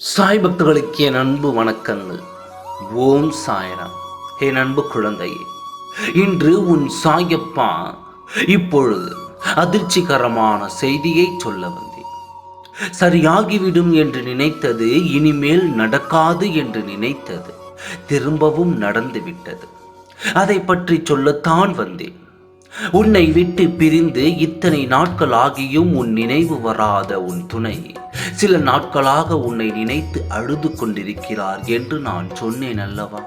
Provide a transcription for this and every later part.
சாய் பக்தர்களுக்கு என் அன்பு வணக்கங்கள். ஓம் சாய்ராம். என் அன்பு குழந்தையே இன்று உன் சாயப்பா இப்பொழுது அதிர்ச்சிகரமான செய்தியை சொல்ல வந்தேன். சரியாகிவிடும் என்று நினைத்தது இனிமேல் நடக்காது என்று நினைத்தது திரும்பவும் நடந்துவிட்டது அதை பற்றி சொல்லத்தான் வந்தேன். உன்னை விட்டு பிரிந்து இத்தனை நாட்கள் ஆகியும் உன் நினைவு வராத உன் துணை சில நாட்களாக உன்னை நினைத்து அழுது கொண்டிருக்கிறார் என்று நான் சொன்னேன் அல்லவா?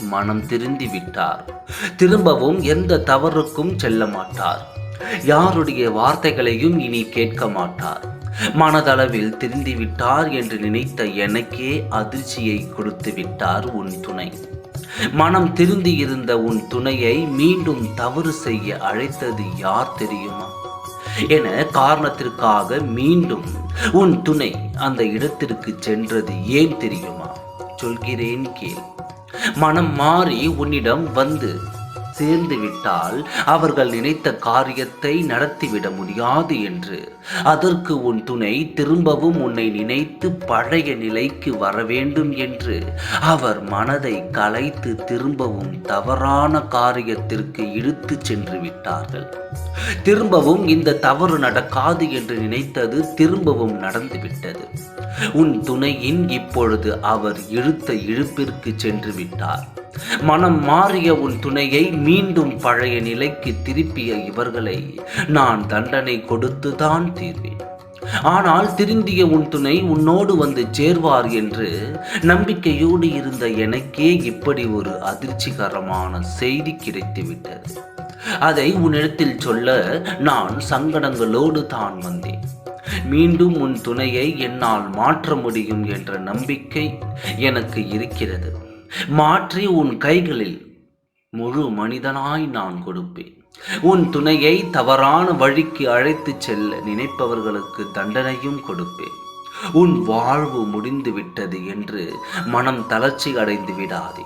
மனம் திருந்தி விட்டார் திரும்பவும் எந்த தவறுக்கும் செல்ல மாட்டார். யாருடைய வார்த்தைகளையும் இனி கேட்க மாட்டார். மனதளவில் திருந்தி விட்டார் என்று நினைத்த எனக்கே அதிர்ச்சியை கொடுத்து விட்டார் உன் துணை. மனம் திருந்தி இருந்த உன் துணையை மீண்டும் தவறு செய்ய அழைத்தது யார் தெரியுமா? என காரணத்திற்காக மீண்டும் உன் துணை அந்த இடத்திற்கு சென்றது ஏன் தெரியுமா? சொல்கிறேன் கேள். மனம் மாறி உன்னிடம் வந்து சேர்ந்து விட்டால் அவர்கள் நினைத்த காரியத்தை நடத்திவிட முடியாது என்று. அதற்கு உன் துணை திரும்பவும் உன்னை நினைத்து பழைய நிலைக்கு வர வேண்டும் என்று. அவர் மனதை கலைத்து திரும்பவும் தவறான காரியத்திற்கு இழுத்து சென்று விட்டார்கள் திரும்பவும் இந்த தவறு நடக்காது என்று நினைத்தது திரும்பவும் நடந்துவிட்டது. உன் துணையின் இப்பொழுது அவர் இழுத்த இழுப்பிற்கு சென்று விட்டார் மனம் மாறிய உன் துணையை மீண்டும் பழைய நிலைக்கு திருப்பிய இவர்களை நான் தண்டனை கொடுத்துதான் தீர்வேன். ஆனால் திருந்திய உன் துணை உன்னோடு வந்து சேர்வார் என்று நம்பிக்கையோடு இருந்த எனக்கே இப்படி ஒரு அதிர்ச்சிகரமான செய்தி கிடைத்துவிட்டது. அதை உன்னிடத்தில் சொல்ல நான் சங்கடங்களோடு தான் வந்தேன். மீண்டும் உன் துணையை என்னால் மாற்ற முடியும் என்ற நம்பிக்கை எனக்கு இருக்கிறது. மாற்றி உன் கைகளில் முழு மனிதனாய் நான் கொடுப்பேன். உன் துணையை தவறான வழிக்கு அழைத்துச் செல்ல நினைப்பவர்களுக்கு தண்டனையும் கொடுப்பேன். உன் வாழ்வு முடிந்து விட்டது என்று மனம் தளர்ச்சி அடைந்து விடாதே.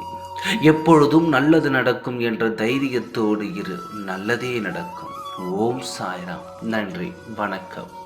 எப்பொழுதும் நல்லது நடக்கும் என்ற தைரியத்தோடு இரு நல்லதே நடக்கும். ஓம் சாய்ராம். நன்றி வணக்கம்.